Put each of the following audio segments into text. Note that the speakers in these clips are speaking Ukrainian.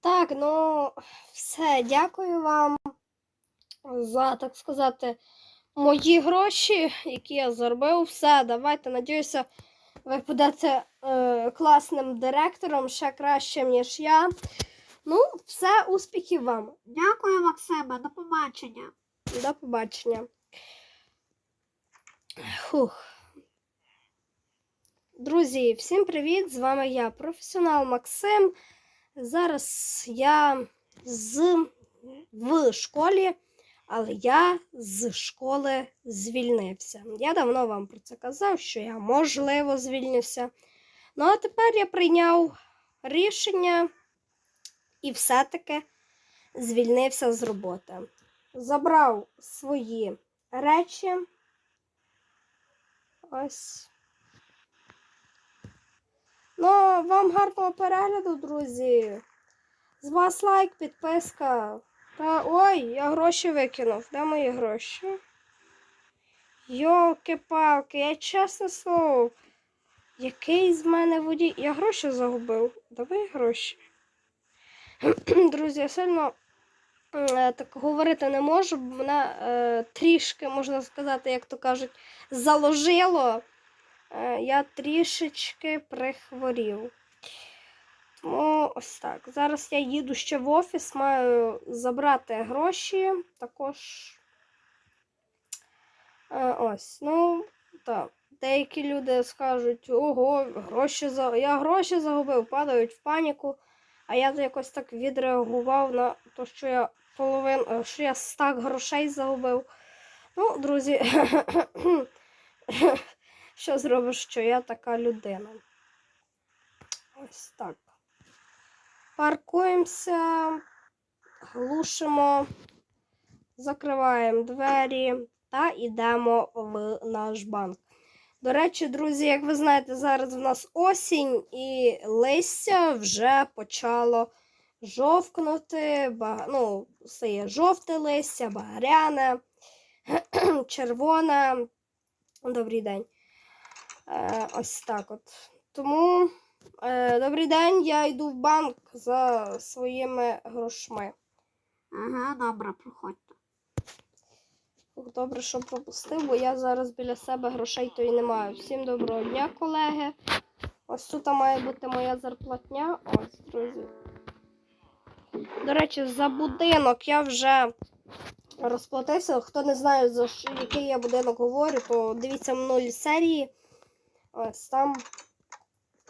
Так, ну все, дякую вам за, так сказати, мої гроші, які я заробив. Все, давайте, надіюся, ви будете е, класним директором, ще кращим, ніж я. Ну, все, успіхів вам. Дякую, Максиме, до побачення. До побачення. Фух. Друзі, всім привіт! З вами я, професіонал Максим. Зараз я з в школі, але я з школи звільнився. Я давно вам про це казав, що я можливо звільнився. Ну, а тепер я прийняв рішення і все-таки звільнився з роботи. Забрав свої речі. Ось. Ну, вам гарного перегляду, друзі. З вас лайк, підписка. Та ой, я гроші викинув. Де мої гроші? Йолки-палки, я чесне слово. Який з мене водій. Я гроші загубив. Давай гроші. Друзі, я сильно так говорити не можу, бо мене е, трішки, можна сказати, як то кажуть, заложило. Е, я трішечки прихворів. Тому ось так. Зараз я їду ще в офіс, маю забрати гроші. Також е, ось, ну, так. Деякі люди скажуть, ого, гроші за... я гроші загубив, падають в паніку. А я якось так відреагував на те, що я половину, що я стак грошей загубив. Ну, друзі, що зробиш, що я така людина? Ось так. Паркуємося, глушимо, закриваємо двері та йдемо в наш банк. До речі, друзі, як ви знаєте, зараз в нас осінь і листя вже почало жовкнути. Ну, це є жовте листя, багряне, червоне. Добрий день. Е, Ось так от. Тому, е, добрий день, я йду в банк за своїми грошми. Ага, добре, проходьте. Добре, що пропустив, бо я зараз біля себе грошей то і не маю. Всім доброго дня, колеги. Ось тут має бути моя зарплатня. Ось, друзі. До речі, за будинок я вже розплатився. Хто не знає, за який я будинок говорю, то дивіться минулі серії. Ось там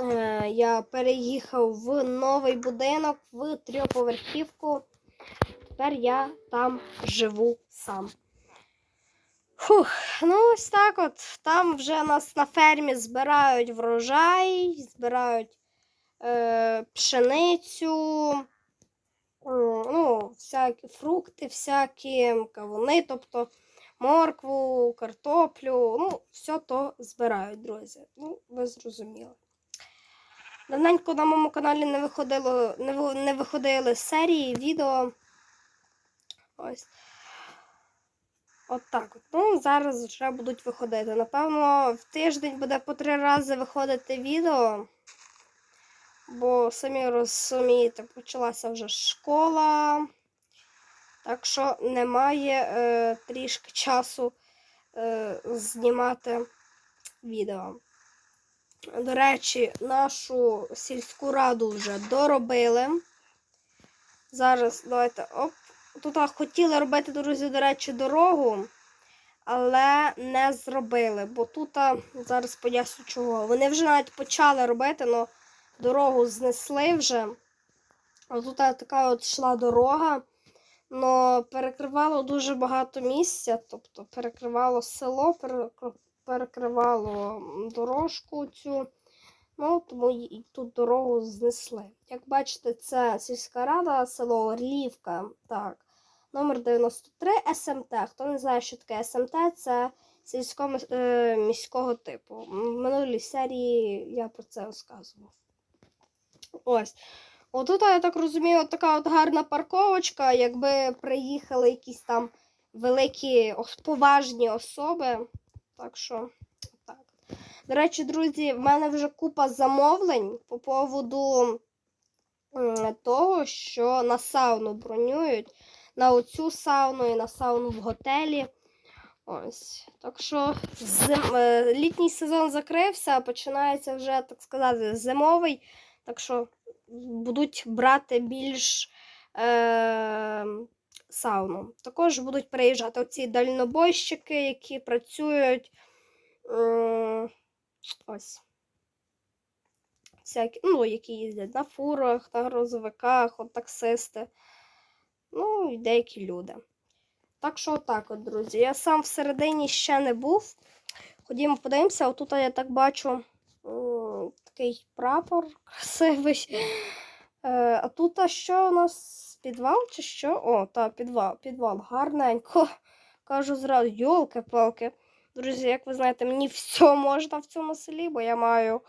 е, я переїхав в новий будинок, в трьохповерхівку. Тепер я там живу сам. Фух, ну ось так от. Там вже нас на фермі збирають врожай, збирають е, пшеницю, ну, всякі фрукти, всякі кавуни, тобто моркву, картоплю. Ну, все то збирають, друзі. Ну, ви зрозуміли. Давненько на моєму каналі не виходило, не, не виходили серії, відео. Ось. От так. Ну, зараз вже будуть виходити. Напевно, в тиждень буде по три рази виходити відео. Бо самі розумієте, почалася вже школа. Так що немає е, трішки часу е, знімати відео. До речі, нашу сільську раду вже доробили. Зараз давайте оп. Тут хотіли робити, друзі, до речі, дорогу, але не зробили. Бо тут, зараз поясню чого. Вони вже навіть почали робити, але дорогу знесли вже. Тут така от йшла дорога, але перекривало дуже багато місця, тобто перекривало село, перекривало дорожку цю. Ну, тому і тут дорогу знесли. Як бачите, це сільська рада, село Орлівка. Так, номер 93 СМТ. Хто не знає, що таке СМТ, це сільського е, міського типу. В минулій серії я про це розказував. Ось. Отут, я так розумію, от така от гарна парковочка. Якби приїхали якісь там великі поважні особи. Так що, так. До речі, друзі, в мене вже купа замовлень по поводу того, що на сауну бронюють. На оцю сауну і на сауну в готелі. Ось. Так що зим... е, літній сезон закрився, починається вже, так сказати, зимовий. Так що будуть брати більш е... сауну. Також будуть приїжджати оці дальнобойщики, які працюють. Е... Ось. Всякі, ну, які їздять на фурах, на грузовиках, от таксисти. Ну, і деякі люди. Так що отак от, друзі. Я сам всередині ще не був. Ходімо, подивимося. Отут я так бачу такий прапор красивий. Е, а тут а що у нас підвал чи що? О, так, підвал, підвал, гарненько. Кажу зразу, йолки-палки. Друзі, як ви знаєте, мені все можна в цьому селі, бо я маю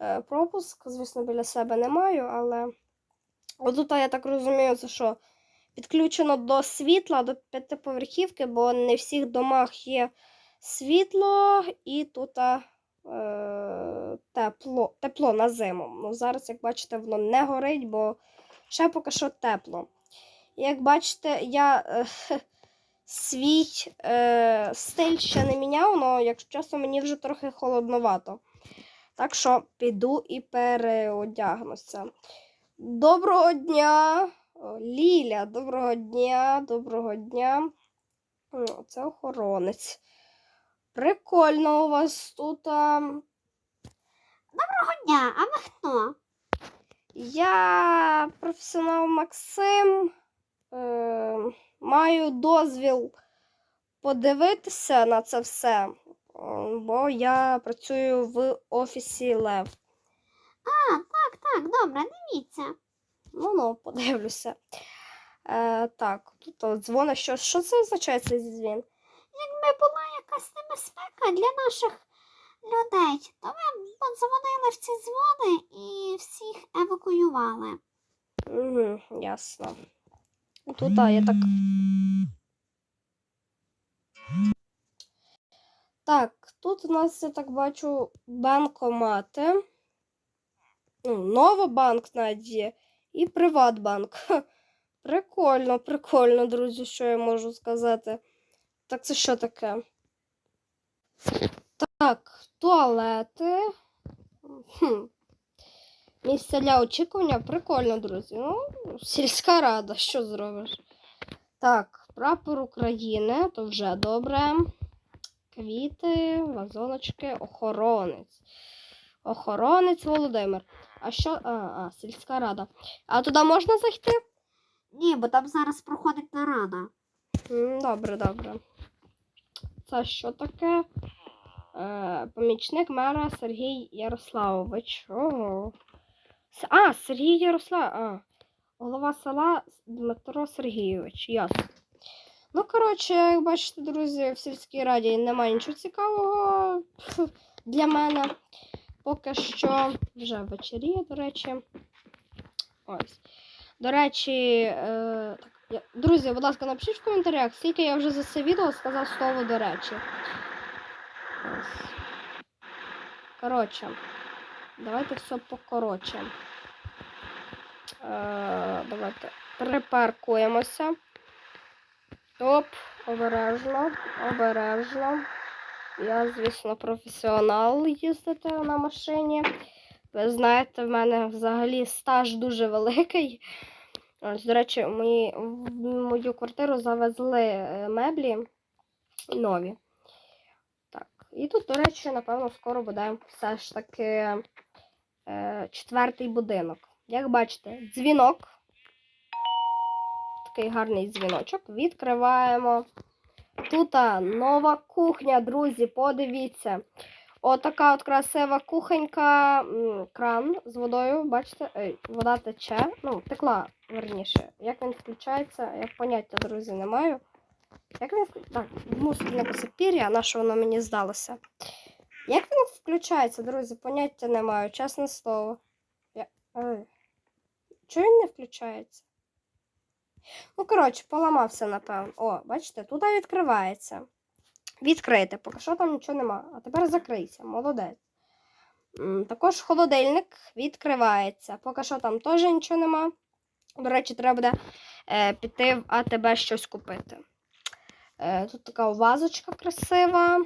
е, пропуск. Звісно, біля себе не маю, але отут, я так розумію, це що? Підключено до світла, до п'ятиповерхівки, бо не в всіх домах є світло і тут е, тепло, тепло на зиму. Ну, зараз, як бачите, воно не горить, бо ще поки що тепло. Як бачите, я е, свій е, стиль ще не міняв, але, якщо чесно, мені вже трохи холодновато. Так що піду і переодягнуся. Доброго дня! О, Ліля, доброго дня, доброго дня. Це охоронець. Прикольно у вас тут. а. Доброго дня, а ви хто? Я професіонал Максим. Е, маю дозвіл подивитися на це все, бо я працюю в офісі Лев. А, так, так, добре, дивіться. Ну, ну, подивлюся. Е, так, тут от дзвони. Що, що це означає цей дзвін? Якби була якась небезпека для наших людей, то ми б подзвонили в ці дзвони і всіх евакуювали. Угу, ясно. Тут а, я так. Так, тут у нас, я так бачу, банкомати. Ну, Новобанк навіть є. І Приватбанк. Прикольно, прикольно, друзі, що я можу сказати. Так, це що таке? Так, туалети. Хм. Місце для очікування прикольно, друзі. Ну, сільська рада, що зробиш? Так, прапор України, то вже добре. Квіти, вазоночки, охоронець. Охоронець Володимир. А що? А, а, сільська рада. А туди можна зайти? Ні, бо там зараз проходить нарада. Добре, добре. Це що таке? Е, помічник мера Сергій Ярославович. Ого. А, Сергій Ярослав. А. Голова села Дмитро Сергійович. Ясно. Ну, коротше, як бачите, друзі, в сільській раді немає нічого цікавого для мене. Поки що вже вечеріє, до речі. Ось. До речі, е, так, друзі, будь ласка, напишіть в коментарях, скільки я вже за це відео сказав слово до речі. Ось. Коротше, давайте все покоротше. Е, давайте припаркуємося. Оп, обережно, обережно. Я, звісно, професіонал їздити на машині. Ви знаєте, в мене взагалі стаж дуже великий. Ось, до речі, мої, в мою квартиру завезли е, меблі нові. Так. І тут, до речі, напевно, скоро буде все ж таки е, четвертий будинок. Як бачите, дзвінок. Такий гарний дзвіночок. Відкриваємо. Тут нова кухня, друзі, подивіться. Отака от красива кухонька, кран з водою, бачите, Ей, вода тече. Ну, текла, верніше. Як він включається, я поняття, друзі, не маю. Як він Так, мусить написати пір'я, на що воно мені здалося. Як він включається, друзі, поняття не маю, чесне слово. Я... Чого він не включається? Ну, коротше, поламався, напевно. О, бачите, тут відкривається. Відкрити, поки що там нічого нема. А тепер закрийся, молодець. Також холодильник відкривається. Поки що там теж нічого нема. До речі, треба буде е, піти в АТБ щось купити. Е, тут така вазочка красива.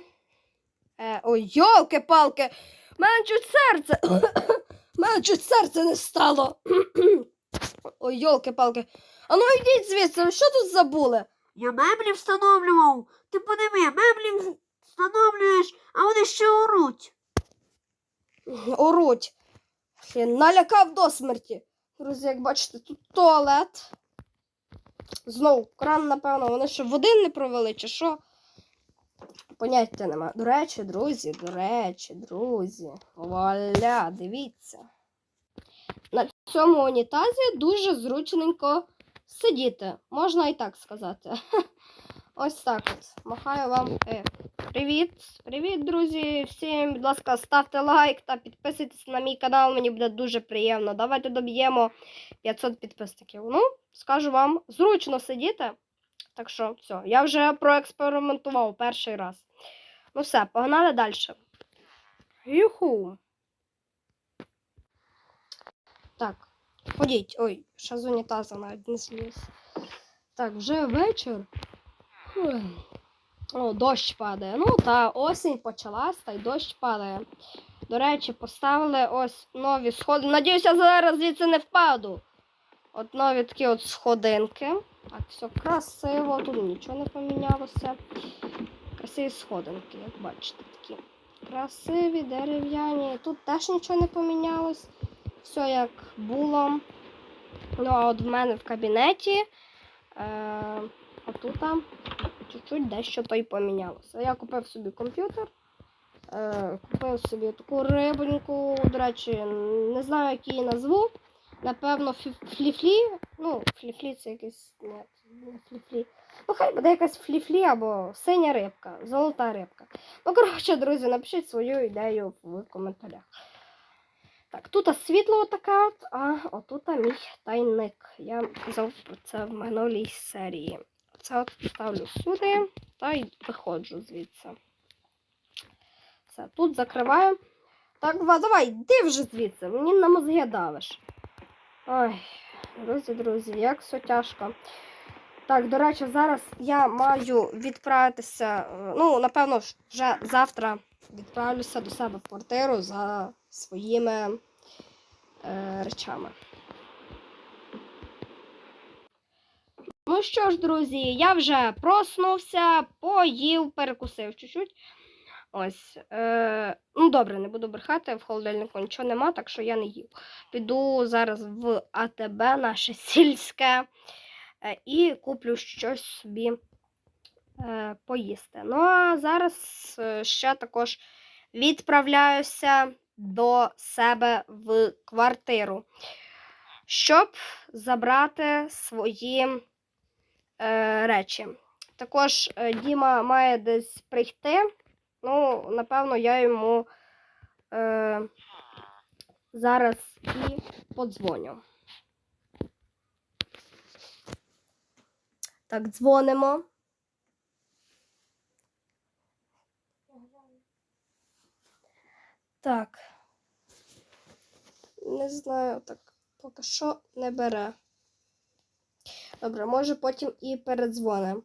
Е, ой, йолки-палки! Мене чуть серце. Мене чуть серце не стало. Ой, йолки-палки. А ну йдіть звідси, ви що тут забули? Я меблі встановлював. Ти подиви, меблі встановлюєш, а вони ще оруть. Оруть. Я налякав до смерті. Друзі, як бачите, тут туалет. Знову кран, напевно, вони ще води не провели, чи що? Поняття нема. До речі, друзі, до речі, друзі. Вуаля, дивіться. На цьому унітазі дуже зручненько сидіти. Можна і так сказати. Ось так от. Махаю вам. Е, привіт! Привіт, друзі! Всім, будь ласка, ставте лайк та підписуйтесь на мій канал, мені буде дуже приємно. Давайте доб'ємо 500 підписників. Ну, скажу вам, зручно сидіти. Так що, все, я вже проекспериментував перший раз. Ну все, погнали далі. Юху. Так, ходіть. Ой, ще з унітаза навіть не зліз. Так, вже вечір. О, дощ падає. Ну, та осінь почалась, та й дощ падає. До речі, поставили ось нові сходи. Надіюся, зараз звідси не впаду. От нові такі от сходинки. Так, все красиво, тут нічого не помінялося. Красиві сходинки, як бачите, такі. Красиві, дерев'яні. Тут теж нічого не помінялось. Все як було. Ну, а от в мене в кабінеті. Е, отут там чуть-чуть дещо то й помінялося. Я купив собі комп'ютер, е, купив собі таку рибоньку, до речі, не знаю, як її назву. Напевно, фліфлі. Ну, фліфлі це якийсь. Ні, не фліфлі. Ну, хай буде якась фліфлі або синя рибка, золота рибка. Ну, коротше, друзі, напишіть свою ідею в коментарях. Так, тут світло таке, от, а отут мій тайник. Я казав про це в минулій серії. Це от ставлю сюди та й виходжу звідси. Все, тут закриваю. Так, Ва, давай, йди вже звідси, мені на мозги давиш. Ой, друзі, друзі, як все тяжко. Так, до речі, зараз я маю відправитися. е, Ну, напевно, вже завтра відправлюся до себе в квартиру за своїми е, речами. Ну що ж, друзі, я вже проснувся, поїв, перекусив чуть-чуть. Ось. Е, ну, добре, не буду брехати, в холодильнику нічого нема, так що я не їв. Піду зараз в АТБ, наше сільське, е, і куплю щось собі поїсти. Ну, а зараз е, ще також відправляюся до себе в квартиру, щоб забрати свої е, речі. Також е, Діма має десь прийти. Ну, напевно, я йому е, зараз і подзвоню. Так, дзвонимо. Так. Не знаю, так, поки що не бере. Добре, може потім і передзвонимо.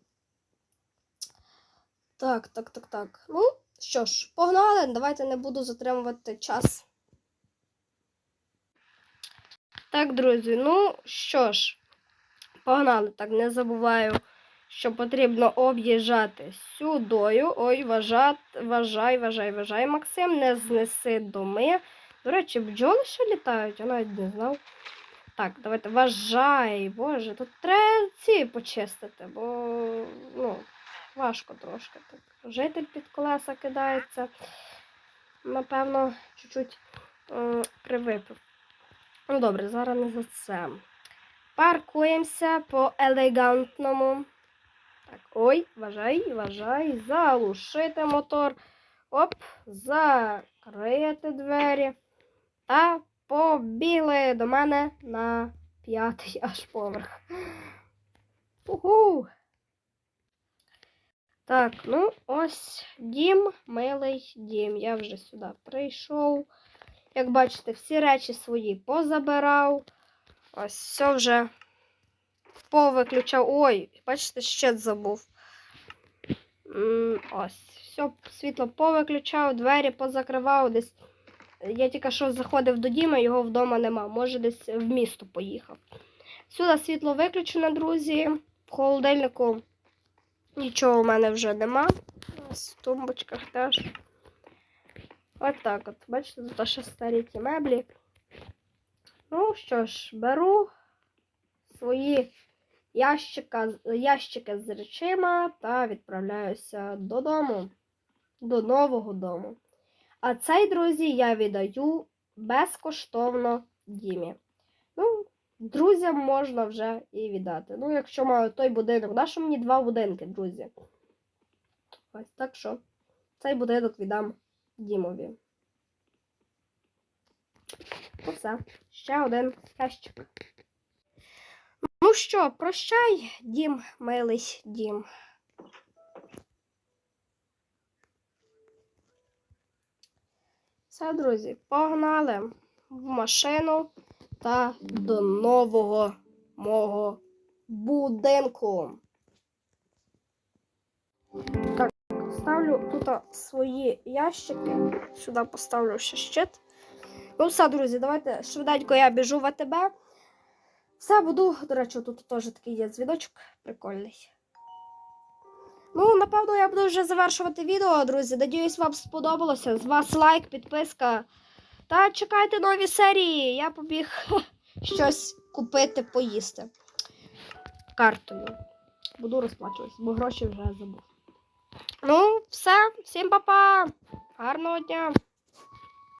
Так, так, так, так. Ну, що ж, погнали, давайте не буду затримувати час. Так, друзі, ну що ж, погнали. Так, не забуваю, що потрібно об'їжджати сюдою. Ой, вважай, вважай, вважай, вважай, Максим, не знеси доми. До речі, бджоли ще літають, я навіть не знав. Так, давайте вважай, боже, тут треба ці почистити, бо ну, важко трошки. Так. Житель під колеса кидається. Напевно, чуть-чуть привипив. Ну добре, зараз не за це. Паркуємося по елегантному. Так, ой, вважай, вважай, залушити мотор. Оп, закрити двері. Та побігли до мене на п'ятий аж поверх. Уху. Так, ну ось дім, милий дім. Я вже сюди прийшов. Як бачите, всі речі свої позабирав. Ось все вже повиключав. Ой, бачите, щит забув. Ось, все, світло повиключав, двері позакривав десь. Я тільки що заходив до Діми, його вдома нема. Може, десь в місто поїхав. Сюди світло виключено, друзі. В холодильнику нічого в мене вже нема. Ось в тумбочках теж. От так от. Бачите, тут ще старі ті меблі. Ну що ж, беру свої ящика, ящики з речима та відправляюся додому. До нового дому. А цей, друзі, я віддаю безкоштовно Дімі. Ну, друзям можна вже і віддати. Ну, якщо маю той будинок, на що мені два будинки, друзі. Ось так що цей будинок віддам Дімові. Ну все, ще один ящик. Що, прощай, дім, милий дім. Все, друзі, погнали в машину та до нового мого будинку. Так, ставлю тут свої ящики. Сюди поставлю ще щит. Ну, все, друзі, давайте швиденько я біжу в АТБ. Все буду. До речі, тут теж такий є дзвіночок прикольний. Ну, напевно, я буду вже завершувати відео, друзі. Надіюсь, вам сподобалося. З вас лайк, підписка. Та чекайте нові серії. Я побіг щось купити, поїсти. Картою. Буду розплачуватися, бо гроші вже забув. Ну, все, всім па-па. Гарного дня.